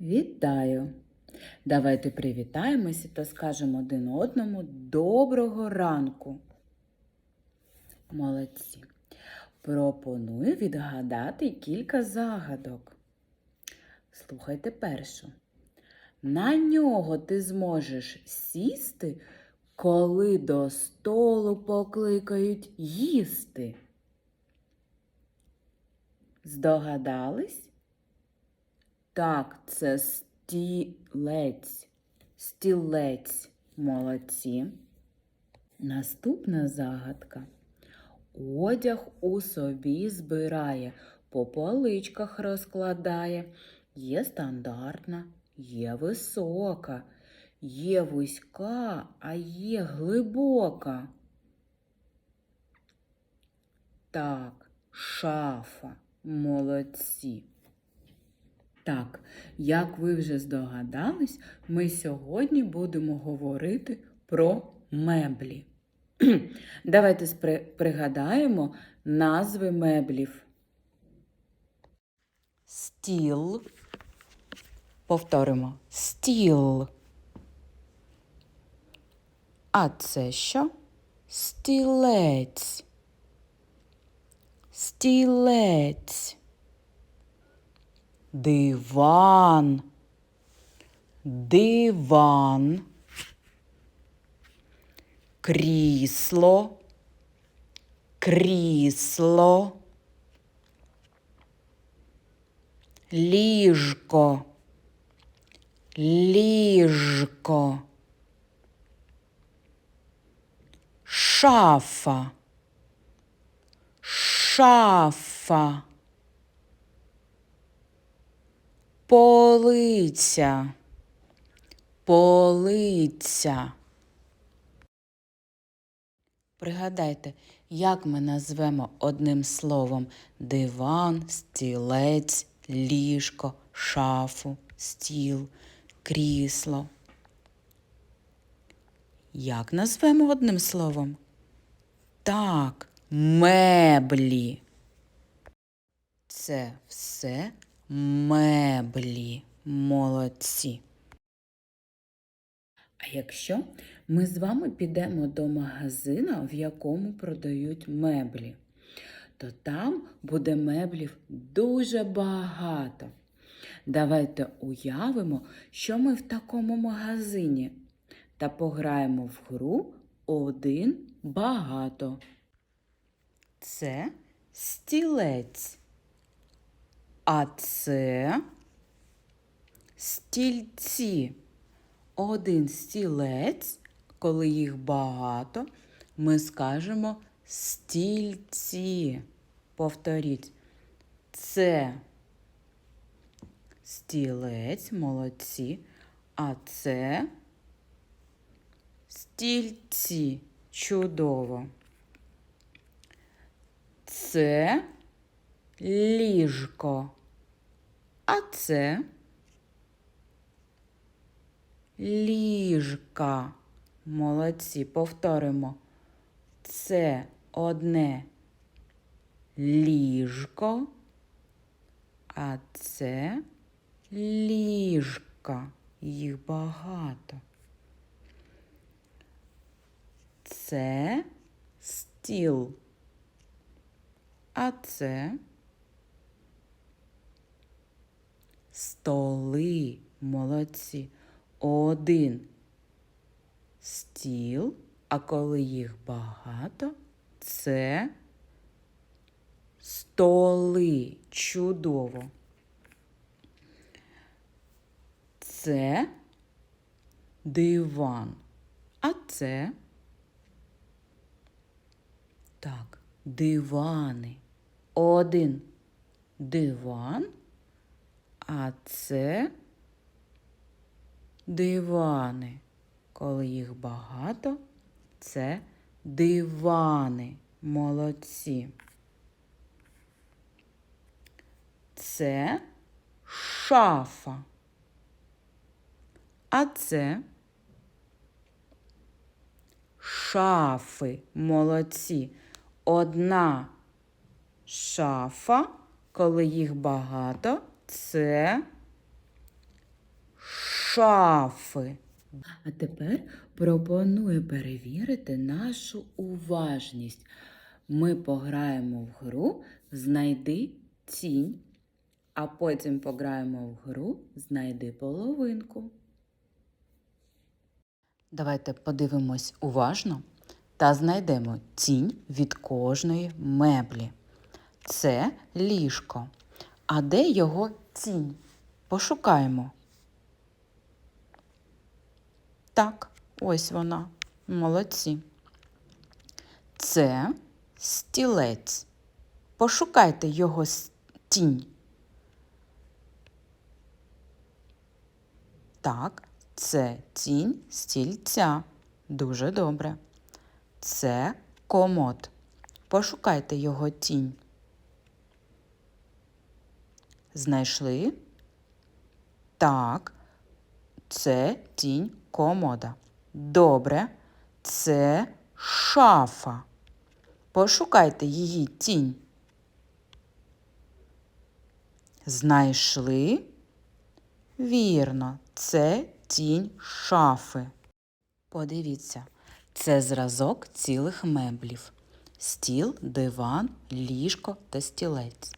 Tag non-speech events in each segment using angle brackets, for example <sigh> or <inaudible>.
Вітаю! Давайте привітаємося та скажемо один одному доброго ранку. Молодці. Пропоную відгадати кілька загадок. Слухайте першу. На нього ти зможеш сісти, коли до столу покликають їсти. Здогадались? Так, це стілець. Стілець. Молодці. Наступна загадка. Одяг у собі збирає, по поличках розкладає. Є стандартна, є висока, є вузька, а є глибока. Так, шафа. Молодці. Так, як ви вже здогадались, ми сьогодні будемо говорити про меблі. <clears throat> Давайте пригадаємо назви меблів. Стіл. Повторимо. Стіл. А це що? Стілець. Стілець. Диван. Диван. Крісло. Крісло. Ліжко. Ліжко. Шафа. Шафа. Полиця. Полиця. Пригадайте, як ми назвемо одним словом диван, стілець, ліжко, шафу, стіл, крісло. Як назвемо одним словом? Так, меблі. Це все меблі. Молодці. А якщо ми з вами підемо до магазина, в якому продають меблі, то там буде меблів дуже багато. Давайте уявимо, що ми в такому магазині та пограємо в гру один багато. Це стілець. А це стільці. Один стілець, коли їх багато, ми скажемо стільці. Повторіть. Це стілець, молодці. А це стільці. Чудово. Це ліжко. А це ліжка. Молодці. Повторимо. Це одне ліжко, а це ліжка. Їх багато. Це стіл. А це столи. Молодці. Один стіл, а коли їх багато, це столи. Чудово. Це диван. А це так, дивани. Один диван, а це дивани. Коли їх багато, це дивани. Молодці. Це шафа. А це шафи. Молодці. Одна шафа, коли їх багато, це шафи. А тепер пропоную перевірити нашу уважність. Ми пограємо в гру Знайди тінь, а потім пограємо в гру Знайди половинку. Давайте подивимось уважно та знайдемо тінь від кожної меблі. Це ліжко. А де його тінь? Пошукаємо. Так, ось вона. Молодці. Це стілець. Пошукайте його тінь. Так, це тінь стільця. Дуже добре. Це комод. Пошукайте його тінь. Знайшли? Так, це тінь комода. Добре, це шафа. Пошукайте її тінь. Знайшли? Вірно, це тінь шафи. Подивіться, це зразок цілих меблів. Стіл, диван, ліжко та стілець.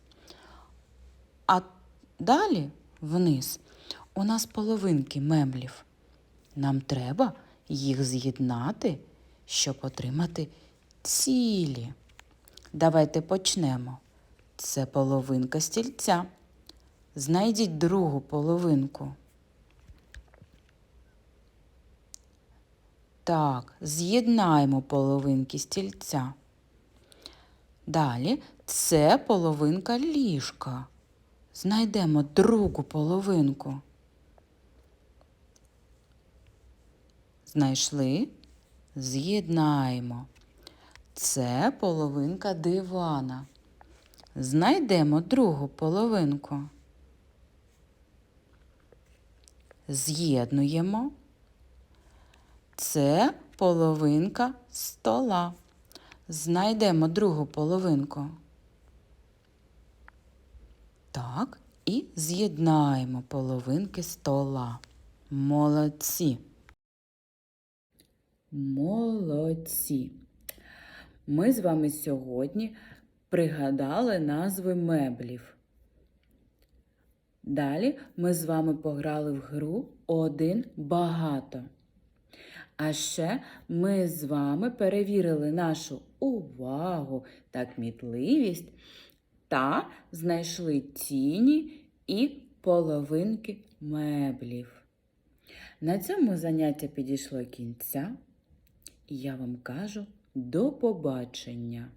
А далі вниз у нас половинки меблів. Нам треба їх з'єднати, щоб отримати цілі. Давайте почнемо. Це половинка стільця. Знайдіть другу половинку. Так, з'єднаємо половинки стільця. Далі це половинка ліжка. Знайдемо другу половинку. Знайшли? З'єднаємо. Це половинка дивана. Знайдемо другу половинку. З'єднуємо. Це половинка стола. Знайдемо другу половинку. Так, і з'єднаємо половинки стола. Молодці. Молодці. Ми з вами сьогодні пригадали назви меблів. Далі ми з вами пограли в гру один багато. А ще ми з вами перевірили нашу увагу та кмітливість та знайшли тіні і половинки меблів. На цьому заняття підійшло кінця, і я вам кажу до побачення!